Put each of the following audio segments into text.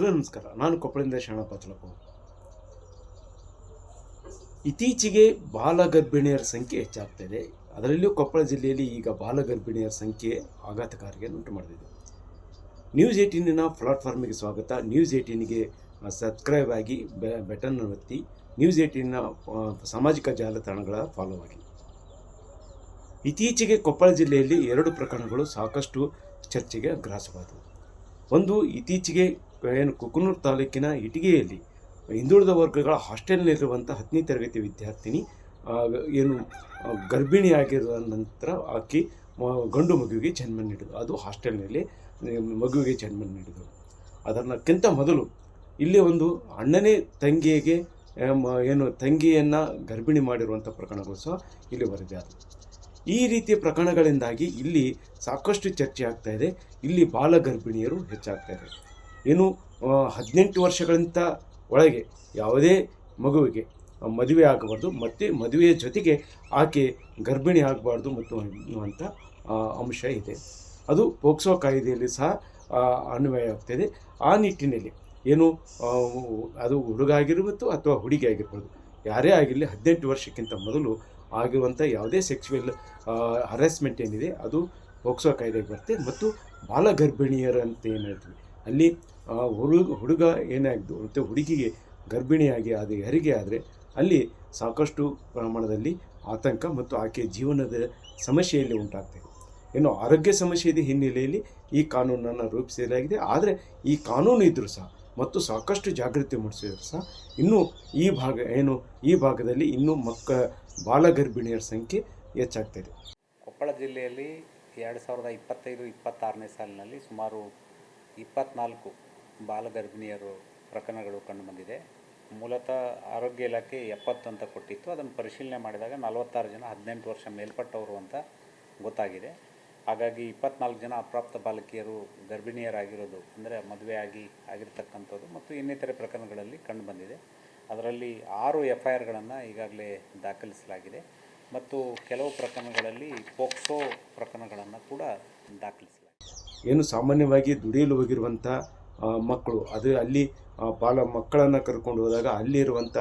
Hello ನಮಸ್ಕಾರ ನಾನು ಕೊಪ್ಪಳದಿಂದ ಶರಣಪ್ಪ ಚಲಪ ಇತ್ತೀಚೆಗೆ ಬಾಲಗರ್ಭಿಣಿಯರ ಸಂಖ್ಯೆ ಹೆಚ್ಚಾಗ್ತಾ ಇದೆ ಅದರಲ್ಲಿಯೂ ಕೊಪ್ಪಳ ಜಿಲ್ಲೆಯಲ್ಲಿ ಈಗ ಬಾಲಗರ್ಭಿಣಿಯರ ಸಂಖ್ಯೆ ಆಘಾತಕಾರಿಗೆ ಉಂಟು ಮಾಡಿದೆ. ನ್ಯೂಸ್ ಏಯ್ಟೀನಿನ ಪ್ಲಾಟ್ಫಾರ್ಮಿಗೆ ಸ್ವಾಗತ. ನ್ಯೂಸ್ ಏಯ್ಟೀನಿಗೆ ಸಬ್ಸ್ಕ್ರೈಬ್ ಆಗಿ ಬೆಟನ್ ಒತ್ತಿ. ನ್ಯೂಸ್ ಏಯ್ಟೀನಿನ ಸಾಮಾಜಿಕ ಜಾಲತಾಣಗಳ ಫಾಲೋ ಆಗಿ. ಇತ್ತೀಚೆಗೆ ಕೊಪ್ಪಳ ಜಿಲ್ಲೆಯಲ್ಲಿ ಎರಡು ಪ್ರಕರಣಗಳು ಸಾಕಷ್ಟು ಚರ್ಚೆಗೆ ಗ್ರಾಸವಾದವು. ಒಂದು, ಇತ್ತೀಚೆಗೆ ಏನು ಕುಕನೂರು ತಾಲೂಕಿನ ಇಟಿಗೆಯಲ್ಲಿ ಹಿಂದುಳಿದ ವರ್ಗಗಳ ಹಾಸ್ಟೆಲ್ನಲ್ಲಿರುವಂಥ ಹತ್ತನೇ ತರಗತಿ ವಿದ್ಯಾರ್ಥಿನಿ ಏನು ಗರ್ಭಿಣಿ ಗರ್ಭಿಣಿಯಾಗಿರುವ ನಂತರ ಆಕೆ ಗಂಡು ಮಗುವಿಗೆ ಜನ್ಮ ನೀಡಿದರು ಅದು ಹಾಸ್ಟೆಲ್ನಲ್ಲಿ ಮಗುವಿಗೆ ಜನ್ಮ ನೀಡಿದರು ಅದನ್ನಕ್ಕಿಂತ ಮೊದಲು ಇಲ್ಲಿ ಒಂದು ಅಣ್ಣನೇ ತಂಗಿಗೆ ಏನು, ತಂಗಿಯನ್ನು ಗರ್ಭಿಣಿ ಮಾಡಿರುವಂಥ ಪ್ರಕರಣಗಳು ಸಹ ಇಲ್ಲಿ ವರದಿಯಾದವು ಈ ರೀತಿಯ ಪ್ರಕರಣಗಳಿಂದಾಗಿ ಇಲ್ಲಿ ಸಾಕಷ್ಟು ಚರ್ಚೆ ಆಗ್ತಾ ಇದೆ. ಇಲ್ಲಿ ಬಾಲ ಗರ್ಭಿಣಿಯರು ಹೆಚ್ಚಾಗ್ತಾ ಇದ್ದಾರೆ. ಏನು ಹದಿನೆಂಟು ವರ್ಷಗಳಿಂದ ಒಳಗೆ ಯಾವುದೇ ಮಗುವಿಗೆ ಮದುವೆ ಆಗಬಾರ್ದು, ಮತ್ತು ಮದುವೆಯ ಜೊತೆಗೆ ಆಕೆ ಗರ್ಭಿಣಿ ಆಗಬಾರ್ದು ಮತ್ತು ಅನ್ನುವಂಥ ಅಂಶ ಇದೆ. ಅದು ಪೋಕ್ಸೋ ಕಾಯ್ದೆಯಲ್ಲಿ ಸಹ ಅನ್ವಯ ಆಗ್ತಾಯಿದೆ ಆ ನಿಟ್ಟಿನಲ್ಲಿ ಏನು ಅದು ಹುಡುಗ ಆಗಿರ್ಬೋದು ಅಥವಾ ಹುಡುಗಿ ಆಗಿರ್ಬೋದು, ಯಾರೇ ಆಗಿರಲಿ ಹದಿನೆಂಟು ವರ್ಷಕ್ಕಿಂತ ಮೊದಲು ಆಗಿರುವಂಥ ಯಾವುದೇ ಸೆಕ್ಸುವಲ್ ಹರಾಸ್ಮೆಂಟ್ ಏನಿದೆ, ಅದು ಪೋಕ್ಸೋ ಕಾಯ್ದೆಗೆ ಬರುತ್ತೆ. ಮತ್ತು ಬಾಲ ಗರ್ಭಿಣಿಯರಂತ ಏನು ಹೇಳ್ತೀವಿ ಅಲ್ಲಿ ಆ, ಹುಡುಗ ಹುಡುಗ ಏನಾಗ್ದು ಮತ್ತು ಹುಡುಗಿಗೆ ಗರ್ಭಿಣಿಯಾಗಿ ಅದು ಹೆರಿಗೆ ಆದರೆ ಅಲ್ಲಿ ಸಾಕಷ್ಟು ಪ್ರಮಾಣದಲ್ಲಿ ಆತಂಕ ಮತ್ತು ಆಕೆ ಜೀವನದ ಸಮಸ್ಯೆಯಲ್ಲಿ ಉಂಟಾಗ್ತದೆ. ಏನು ಆರೋಗ್ಯ ಸಮಸ್ಯೆಯ ಹಿನ್ನೆಲೆಯಲ್ಲಿ ಈ ಕಾನೂನನ್ನು ರೂಪಿಸಲಾಗಿದೆ. ಆದರೆ ಈ ಕಾನೂನು ಇದ್ದರೂ ಸಹ ಮತ್ತು ಸಾಕಷ್ಟು ಜಾಗೃತಿ ಮೂಡಿಸಿದ್ರು ಸಹ ಇನ್ನೂ ಈ ಭಾಗ ಏನು ಈ ಭಾಗದಲ್ಲಿ ಇನ್ನೂ ಮಕ್ಕ ಬಾಲ ಗರ್ಭಿಣಿಯರ ಸಂಖ್ಯೆ ಹೆಚ್ಚಾಗ್ತಾಯಿದೆ ಕೊಪ್ಪಳ ಜಿಲ್ಲೆಯಲ್ಲಿ ಎರಡು ಸಾವಿರದ ಇಪ್ಪತ್ತೈದು ಇಪ್ಪತ್ತಾರನೇ ಸಾಲಿನಲ್ಲಿ ಸುಮಾರು ಇಪ್ಪತ್ನಾಲ್ಕು ಬಾಲಗರ್ಭಿಣಿಯರು ಪ್ರಕರಣಗಳು ಕಂಡುಬಂದಿದೆ. ಮೂಲತಃ ಆರೋಗ್ಯ ಇಲಾಖೆ ಎಪ್ಪತ್ತು ಅಂತ ಕೊಟ್ಟಿತ್ತು. ಅದನ್ನು ಪರಿಶೀಲನೆ ಮಾಡಿದಾಗ ನಲವತ್ತಾರು ಜನ, ಹದಿನೆಂಟು ವರ್ಷ ಮೇಲ್ಪಟ್ಟವರು ಅಂತ ಗೊತ್ತಾಗಿದೆ. ಹಾಗಾಗಿ ಇಪ್ಪತ್ನಾಲ್ಕು ಜನ ಅಪ್ರಾಪ್ತ ಬಾಲಕಿಯರು ಗರ್ಭಿಣಿಯರಾಗಿರೋದು ಅಂದರೆ ಮದುವೆ ಆಗಿ ಆಗಿರ್ತಕ್ಕಂಥದ್ದು ಮತ್ತು ಇನ್ನಿತರೆ ಪ್ರಕರಣಗಳಲ್ಲಿ ಕಂಡುಬಂದಿದೆ. ಅದರಲ್ಲಿ ಆರು ಎಫ್ ಐ ಆರ್ಗಳನ್ನು ಈಗಾಗಲೇ ದಾಖಲಿಸಲಾಗಿದೆ ಮತ್ತು ಕೆಲವು ಪ್ರಕರಣಗಳಲ್ಲಿ ಪೋಕ್ಸೋ ಪ್ರಕರಣಗಳನ್ನು ಕೂಡ ದಾಖಲಿಸಲಾಗಿದೆ. ಏನು ಸಾಮಾನ್ಯವಾಗಿ ದುಡಿಯಲು ಹೋಗಿರುವಂಥ ಮಕ್ಕಳು. ಅದು ಅಲ್ಲಿ ಬಾಲ ಮಕ್ಕಳನ್ನು ಕರ್ಕೊಂಡು ಹೋದಾಗ ಅಲ್ಲಿರುವಂಥ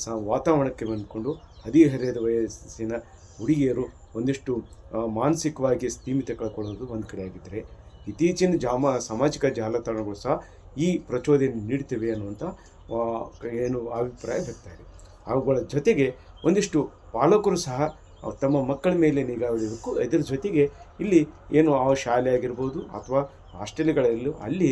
ಸ, ವಾತಾವರಣಕ್ಕೆ ಬಂದ್ಕೊಂಡು ಹದಿಹರೆಯದ ವಯಸ್ಸಿನ ಹುಡುಗಿಯರು ಒಂದಿಷ್ಟು ಮಾನಸಿಕವಾಗಿ ಸ್ಥೀಮಿತ ಕಳ್ಕೊಳ್ಳೋದು ಒಂದು ಕಡೆ ಆಗಿದ್ದರೆ, ಇತ್ತೀಚಿನ ಜಾಮ, ಸಾಮಾಜಿಕ ಜಾಲತಾಣಗಳು ಸಹ ಈ ಪ್ರಚೋದನೆ ನೀಡ್ತಿವೆ ಅನ್ನುವಂಥ ಏನು ಅಭಿಪ್ರಾಯ ಇದೆ ಅವುಗಳ ಜೊತೆಗೆ ಒಂದಿಷ್ಟು ಪಾಲಕರು ಸಹ ತಮ್ಮ ಮಕ್ಕಳ ಮೇಲೆ ನಿಗಾ ಇಡಬೇಕು. ಇದರ ಜೊತೆಗೆ ಇಲ್ಲಿ ಏನು ಆ ಶಾಲೆ ಆಗಿರ್ಬೋದು ಅಥವಾ ಹಾಸ್ಟೆಲ್ಗಳಲ್ಲೂ ಅಲ್ಲಿ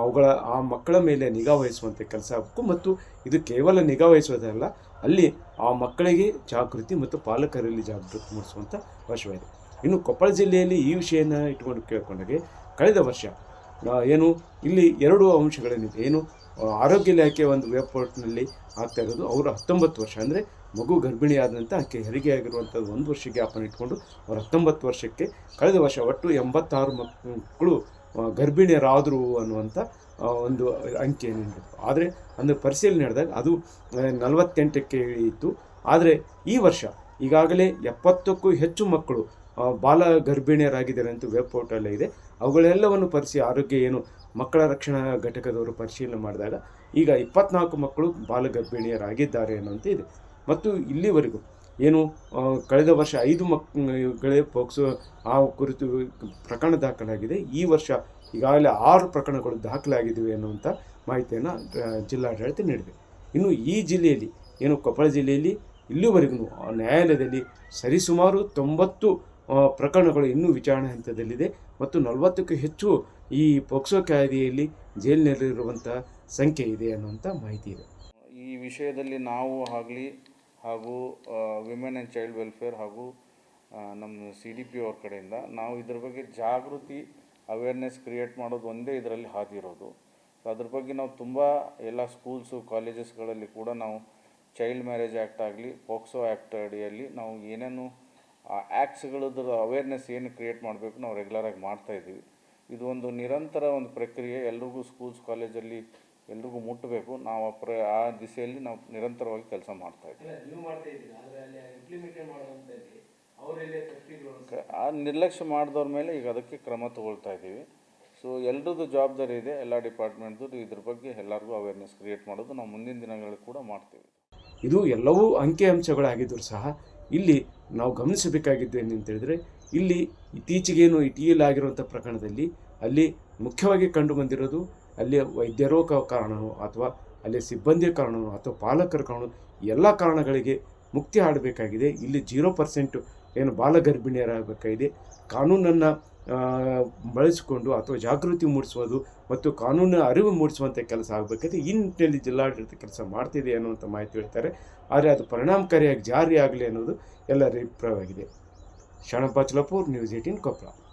ಅವುಗಳ, ಆ ಮಕ್ಕಳ ಮೇಲೆ ನಿಗಾ ವಹಿಸುವಂಥ ಕೆಲಸ ಆಗಬೇಕು. ಮತ್ತು ಇದು ಕೇವಲ ನಿಗಾ ವಹಿಸೋದಲ್ಲ ಅಲ್ಲಿ ಆ ಮಕ್ಕಳಿಗೆ ಜಾಗೃತಿ ಮತ್ತು ಪಾಲಕರಲ್ಲಿ ಜಾಗೃತಿ ಮೂಡಿಸುವಂಥ ವರ್ಷವಿದೆ ಇನ್ನು ಕೊಪ್ಪಳ ಜಿಲ್ಲೆಯಲ್ಲಿ ಈ ವಿಷಯನ ಇಟ್ಕೊಂಡು ಕೇಳಿಕೊಂಡಾಗೆ ಕಳೆದ ವರ್ಷ ಏನು ಇಲ್ಲಿ ಎರಡು ಅಂಶಗಳೇನಿದೆ ಏನು ಆರೋಗ್ಯ ಇಲಾಖೆ ಒಂದು ವೆಬ್ ಪೋರ್ಟ್ನಲ್ಲಿ ಆಗ್ತಾ ಇರೋದು. ಅವರು ಹತ್ತೊಂಬತ್ತು ವರ್ಷ, ಅಂದರೆ ಮಗು ಗರ್ಭಿಣಿ ಆದಂಥ ಆಕೆ ಹೆರಿಗೆ ಆಗಿರುವಂಥದ್ದು ಒಂದು ವರ್ಷ ಗ್ಯಾಪನ್ನು ಇಟ್ಕೊಂಡು ಅವ್ರ ಹತ್ತೊಂಬತ್ತು ವರ್ಷಕ್ಕೆ ಕಳೆದ ವರ್ಷ ಒಟ್ಟು ಎಂಬತ್ತಾರು ಮಕ್ಕಳು ಗರ್ಭಿಣಿಯರಾದರು ಅನ್ನುವಂಥ ಒಂದು ಅಂಕಿಯನ್ನು ನೀಡಿತ್ತು ಆದರೆ ಅಂದರೆ ಪರಿಶೀಲನೆ ನಡೆದಾಗ ಅದು ನಲವತ್ತೆಂಟಕ್ಕೆ ಇಳಿಯಿತು. ಆದರೆ ಈ ವರ್ಷ ಈಗಾಗಲೇ ಎಪ್ಪತ್ತಕ್ಕೂ ಹೆಚ್ಚು ಮಕ್ಕಳು ಬಾಲ ಗರ್ಭಿಣಿಯರಾಗಿದ್ದಾರೆ ಅಂತ ವೆಬ್ ಪೋರ್ಟಲ್ಲೇ ಇದೆ. ಅವುಗಳೆಲ್ಲವನ್ನು ಪರಿಸಿ ಆರೋಗ್ಯ ಏನು, ಮಕ್ಕಳ ರಕ್ಷಣಾ ಘಟಕದವರು ಪರಿಶೀಲನೆ ಮಾಡಿದಾಗ ಈಗ ಇಪ್ಪತ್ನಾಲ್ಕು ಮಕ್ಕಳು ಬಾಲ ಗರ್ಭಿಣಿಯರಾಗಿದ್ದಾರೆ ಅನ್ನುವಂತ ಇದೆ. ಮತ್ತು ಇಲ್ಲಿವರೆಗೂ ಏನು ಕಳೆದ ವರ್ಷ ಐದು ಮಕ್ಕಳೇ ಪೋಕ್ಸೋ, ಆ ಕುರಿತು ಪ್ರಕರಣ ದಾಖಲಾಗಿದೆ. ಈ ವರ್ಷ ಈಗಾಗಲೇ ಆರು ಪ್ರಕರಣಗಳು ದಾಖಲಾಗಿವೆ ಅನ್ನುವಂಥ ಮಾಹಿತಿಯನ್ನು ಜಿಲ್ಲಾಡಳಿತ ನೀಡಿದೆ. ಇನ್ನು ಈ ಜಿಲ್ಲೆಯಲ್ಲಿ ಏನು, ಕೊಪ್ಪಳ ಜಿಲ್ಲೆಯಲ್ಲಿ ಇಲ್ಲಿವರೆಗೂ ನ್ಯಾಯಾಲಯದಲ್ಲಿ ಸರಿಸುಮಾರು ತೊಂಬತ್ತು ಪ್ರಕರಣಗಳು ಇನ್ನೂ ವಿಚಾರಣೆ ಹಂತದಲ್ಲಿದೆ ಮತ್ತು ನಲವತ್ತಕ್ಕೂ ಹೆಚ್ಚು ಈ ಪೋಕ್ಸೋ ಕಾಯ್ದೆಯಲ್ಲಿ ಜೈಲಿನಲ್ಲಿರುವಂಥ ಸಂಖ್ಯೆ ಇದೆ ಅನ್ನುವಂಥ ಮಾಹಿತಿ ಇದೆ. ಈ ವಿಷಯದಲ್ಲಿ ನಾವು ಆಗಲಿ ಹಾಗೂ ವಿಮೆನ್ ಆ್ಯಂಡ್ ಚೈಲ್ಡ್ ವೆಲ್ಫೇರ್ ಹಾಗೂ ನಮ್ಮ ಸಿ ಡಿ ಪಿ ಅವ್ರ ಕಡೆಯಿಂದ ನಾವು ಇದ್ರ ಬಗ್ಗೆ ಜಾಗೃತಿ ಅವೇರ್ನೆಸ್ ಕ್ರಿಯೇಟ್ ಮಾಡೋದು ಒಂದೇ ಇದರಲ್ಲಿ ಹಾದಿರೋದು ಅದ್ರ ಬಗ್ಗೆ ನಾವು ತುಂಬ ಎಲ್ಲ ಸ್ಕೂಲ್ಸು ಕಾಲೇಜಸ್ಗಳಲ್ಲಿ ಕೂಡ ನಾವು ಚೈಲ್ಡ್ ಮ್ಯಾರೇಜ್ ಆ್ಯಕ್ಟ್ ಆಗಲಿ ಪೋಕ್ಸೋ ಆ್ಯಕ್ಟ್ ಅಡಿಯಲ್ಲಿ ನಾವು ಏನೇನು ಆ್ಯಕ್ಟ್ಸ್ಗಳದ್ರ ಅವೇರ್ನೆಸ್ ಏನು ಕ್ರಿಯೇಟ್ ಮಾಡಬೇಕು ನಾವು ರೆಗ್ಯುಲರಾಗಿ ಮಾಡ್ತಾ ಇದ್ದೀವಿ ಇದು ಒಂದು ನಿರಂತರ ಒಂದು ಪ್ರಕ್ರಿಯೆ. ಎಲ್ರಿಗೂ ಸ್ಕೂಲ್ಸ್ ಕಾಲೇಜಲ್ಲಿ ಎಲ್ರಿಗೂ ಮುಟ್ಟಬೇಕು. ನಾವು ಆ ಪ್ರ ಆ ದಿಸೆಯಲ್ಲಿ ನಾವು ನಿರಂತರವಾಗಿ ಕೆಲಸ ಮಾಡ್ತಾ ಇದ್ದೀವಿ. ಆ ನಿರ್ಲಕ್ಷ್ಯ ಮಾಡಿದವ್ರ ಮೇಲೆ ಈಗ ಅದಕ್ಕೆ ಕ್ರಮ ತಗೊಳ್ತಾ ಇದ್ದೀವಿ. ಸೊ ಎಲ್ರದ್ದು ಜವಾಬ್ದಾರಿ ಇದೆ ಎಲ್ಲ ಡಿಪಾರ್ಟ್ಮೆಂಟ್ದು ಇದ್ರ ಬಗ್ಗೆ ಎಲ್ಲರಿಗೂ ಅವೇರ್ನೆಸ್ ಕ್ರಿಯೇಟ್ ಮಾಡೋದು ನಾವು ಮುಂದಿನ ದಿನಗಳಲ್ಲಿ ಕೂಡ ಮಾಡ್ತೀವಿ. ಇದು ಎಲ್ಲವೂ ಅಂಕಿಅಂಶಗಳಾಗಿದ್ದರೂ ಸಹ ಇಲ್ಲಿ ನಾವು ಗಮನಿಸಬೇಕಾಗಿದ್ದು ಏನಂತ ಹೇಳಿದ್ರೆ ಇಲ್ಲಿ ಇತ್ತೀಚೆಗೇನು ಇಟಿಯಲ್ಲಿ ಆಗಿರುವಂಥ ಪ್ರಕರಣದಲ್ಲಿ ಅಲ್ಲಿ ಮುಖ್ಯವಾಗಿ ಕಂಡು ಬಂದಿರೋದು ಅಲ್ಲಿ ವೈದ್ಯರೋ ಕಾರಣವೋ ಅಥವಾ ಅಲ್ಲಿ ಸಿಬ್ಬಂದಿಯ ಕಾರಣವೋ ಅಥವಾ ಪಾಲಕರ ಕಾರಣ ಎಲ್ಲ ಕಾರಣಗಳಿಗೆ ಮುಕ್ತಿ ಆಡಬೇಕಾಗಿದೆ ಇಲ್ಲಿ ಜೀರೋ ಪರ್ಸೆಂಟು ಏನು ಬಾಲಗರ್ಭಿಣಿಯರಾಗಬೇಕಾಗಿದೆ ಕಾನೂನನ್ನು ಬಳಸಿಕೊಂಡು ಅಥವಾ ಜಾಗೃತಿ ಮೂಡಿಸುವುದು ಮತ್ತು ಕಾನೂನ ಅರಿವು ಮೂಡಿಸುವಂಥ ಕೆಲಸ ಆಗಬೇಕಾದ್ರೆ ಈ ನಿಟ್ಟಿನಲ್ಲಿ ಜಿಲ್ಲಾಡಳಿತ ಕೆಲಸ ಮಾಡ್ತಿದೆ ಅನ್ನುವಂಥ ಮಾಹಿತಿ ಹೇಳ್ತಾರೆ. ಆದರೆ ಅದು ಪರಿಣಾಮಕಾರಿಯಾಗಿ ಜಾರಿ ಆಗಲಿ ಅನ್ನೋದು ಎಲ್ಲರ ಅಭಿಪ್ರಾಯವಾಗಿದೆ ಶರಣಪ್ಪ ಚಲಪೂರ್ ನ್ಯೂಸ್ ಏಟೀನ್ ಕೊಪ್ಪಳ